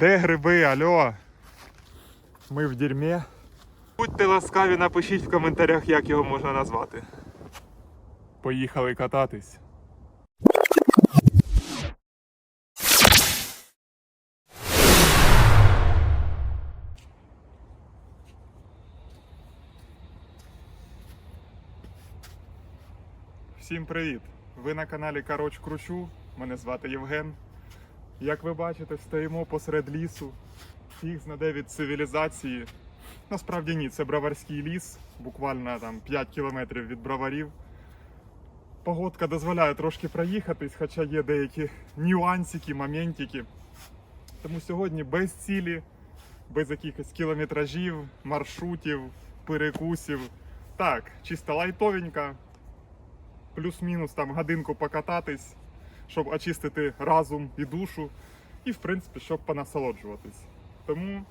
Де гриби, альо? Ми в дерьмі. Будьте ласкаві, напишіть в коментарях, як його можна назвати. Поїхали кататись. Всім привіт! Ви на каналі Кароч Кручу. Мене звати Євген. Як ви бачите, стоїмо посеред лісу. Фіг знаде від цивілізації. Насправді ні, це броварський ліс, буквально там 5 кілометрів від броварів. Погодка дозволяє трошки проїхатись, хоча є деякі нюансики, моментики. Тому сьогодні без цілі, без якихось кілометражів, маршрутів, перекусів. Так, чисто лайтовенько, плюс-мінус там годинку покататись, щоб очистити разум і душу, і в принципі, щоб понасолоджуватись. Тому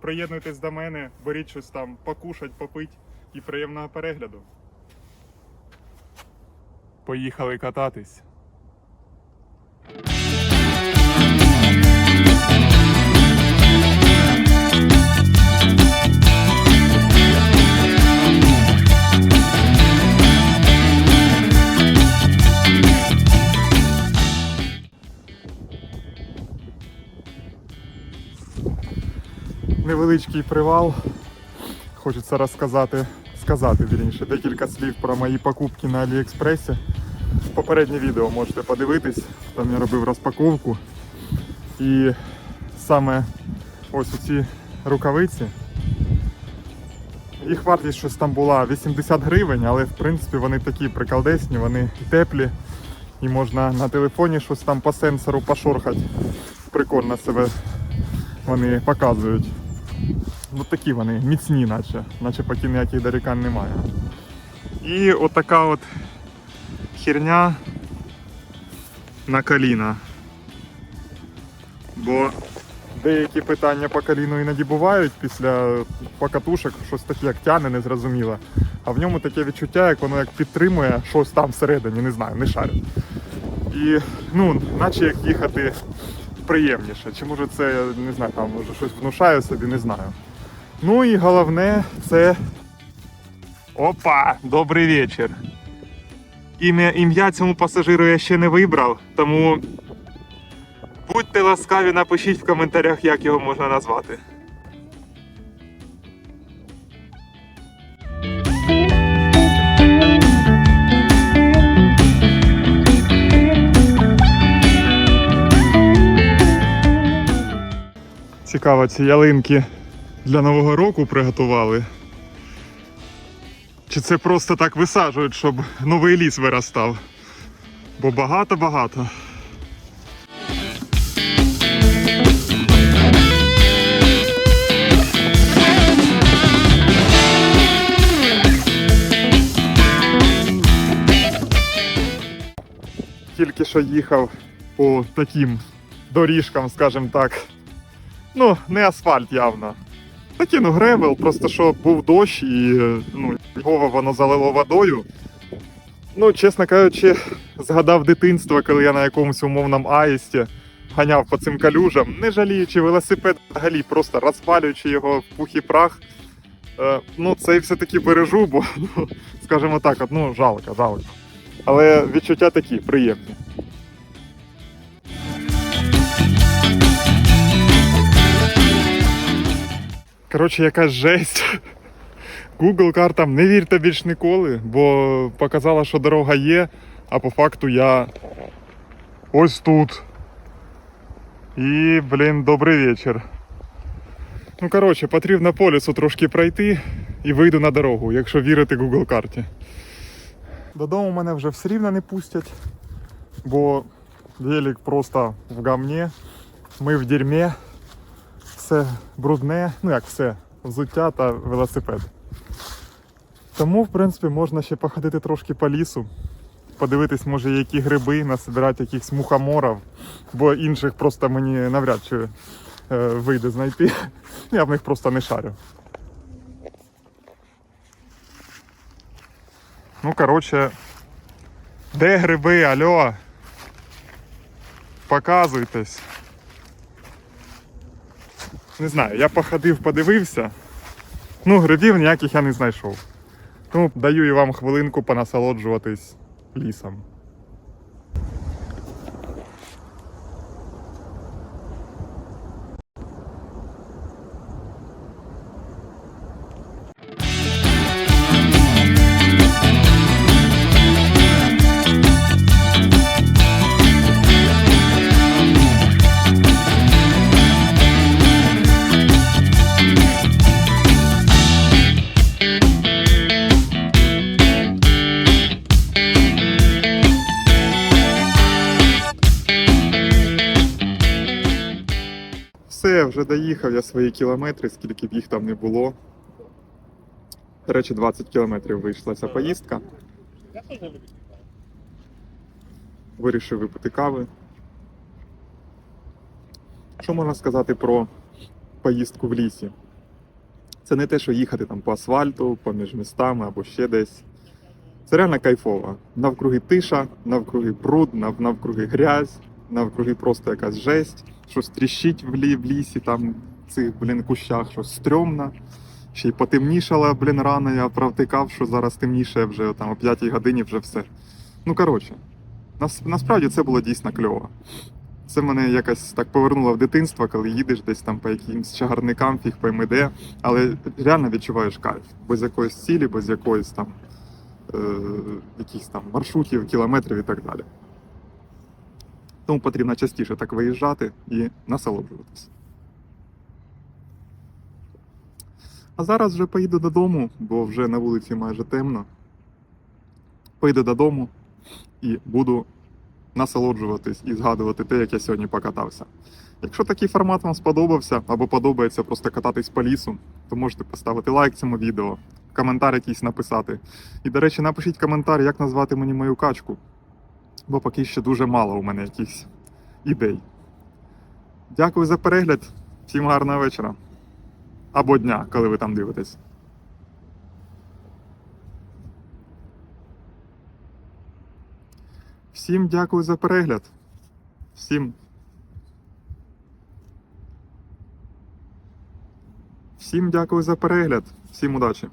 приєднуйтесь до мене, беріть щось там покушать, попить і приємного перегляду. Поїхали кататись. Невеличкий привал. Хочеться розказати, сказати вірніше, декілька слів про мої покупки на Аліекспресі. Попереднє відео можете подивитись, там я робив розпаковку. І саме ось ці рукавиці. Їх вартість щось там була 80 гривень, але в принципі вони такі приколдесні, вони теплі. І можна на телефоні щось там по сенсору пошорхати. Прикольно себе вони показують. Ну такі вони міцні, наче, наче поки ніяких дорікань немає. І отака от херня на коліна. Бо деякі питання по коліну іноді бувають після покатушок, щось таке як тяне, незрозуміло. А в ньому таке відчуття, як воно як підтримує щось там всередині, не знаю, не шарю. І ну, наче як їхати приємніше. Чи може це, не знаю, там може щось внушаю собі, не знаю. Ну і головне це. Опа! Добрий вечір. Ім'я, цьому пасажиру я ще не вибрав, тому будьте ласкаві, напишіть в коментарях, як його можна назвати. Цікаво, ці ялинки для Нового року приготували. Чи це просто так висаджують, щоб новий ліс виростав? Бо багато-багато. Тільки що їхав по таким доріжкам, скажімо так. Ну, не асфальт явно. Такий, ну, гревел, просто що був дощ і е, ну, його воно залило водою. Ну, чесно кажучи, згадав дитинство, коли я на якомусь умовному аїсті ганяв по цим калюжам, не жаліючи велосипед взагалі, просто розпалюючи його в пух і прах. Е, ну, це все-таки бережу, бо, ну, скажімо так, от, ну, жалко, жалко. Але відчуття такі приємні. Коротше, якась жесть. Google картам не вірте більш ніколи, бо показала, що дорога є, а по факту я ось тут. І, блін, добрий вечір. Ну, коротше, потрібно по лісу трошки пройти і вийду на дорогу, якщо вірити Google карті. Додому мене вже все рівно не пустять, бо велик просто в гамні, ми в дерьмі все брудне, ну як все, взуття та велосипед. Тому, в принципі, можна ще походити трошки по лісу, подивитись, може, які гриби, насобирати якихось мухоморів, бо інших просто мені навряд чи е, вийде знайти. Я в них просто не шарю. Ну, коротше, де гриби, альо? Показуйтесь. Не знаю, я походив, подивився. Ну, грибів ніяких я не знайшов. Тому даю і вам хвилинку понасолоджуватись лісом. Все, вже доїхав я свої кілометри, скільки б їх там не було. До речі, 20 кілометрів вийшла ця поїздка. Вирішив випити кави. Що можна сказати про поїздку в лісі? Це не те, що їхати там по асфальту, поміж містами або ще десь. Це реально кайфово. Навкруги тиша, навкруги бруд, навкруги грязь, навкруги просто якась жесть, щось тріщить в, лі, в лісі, там цих, блін, кущах, щось стрьомно. Ще й потемнішало, блін, рано, я провтикав, що зараз темніше вже там о 5 годині вже все. Ну, коротше, нас, насправді це було дійсно кльово. Це мене якось так повернуло в дитинство, коли їдеш десь там по якимсь чагарникам, фіг пойми де, але реально відчуваєш кайф. Без якоїсь цілі, без якоїсь там е, якихось там маршрутів, кілометрів і так далі. Тому потрібно частіше так виїжджати і насолоджуватися. А зараз вже поїду додому, бо вже на вулиці майже темно. Поїду додому і буду насолоджуватись і згадувати те, як я сьогодні покатався. Якщо такий формат вам сподобався або подобається просто кататись по лісу, то можете поставити лайк цьому відео, коментар якийсь написати. І, до речі, напишіть коментар, як назвати мені мою качку. Бо поки ще дуже мало у мене якихось ідей. Дякую за перегляд. Всім гарного вечора. Або дня, коли ви там дивитесь. Всім дякую за перегляд. Всім. Всім дякую за перегляд. Всім удачі.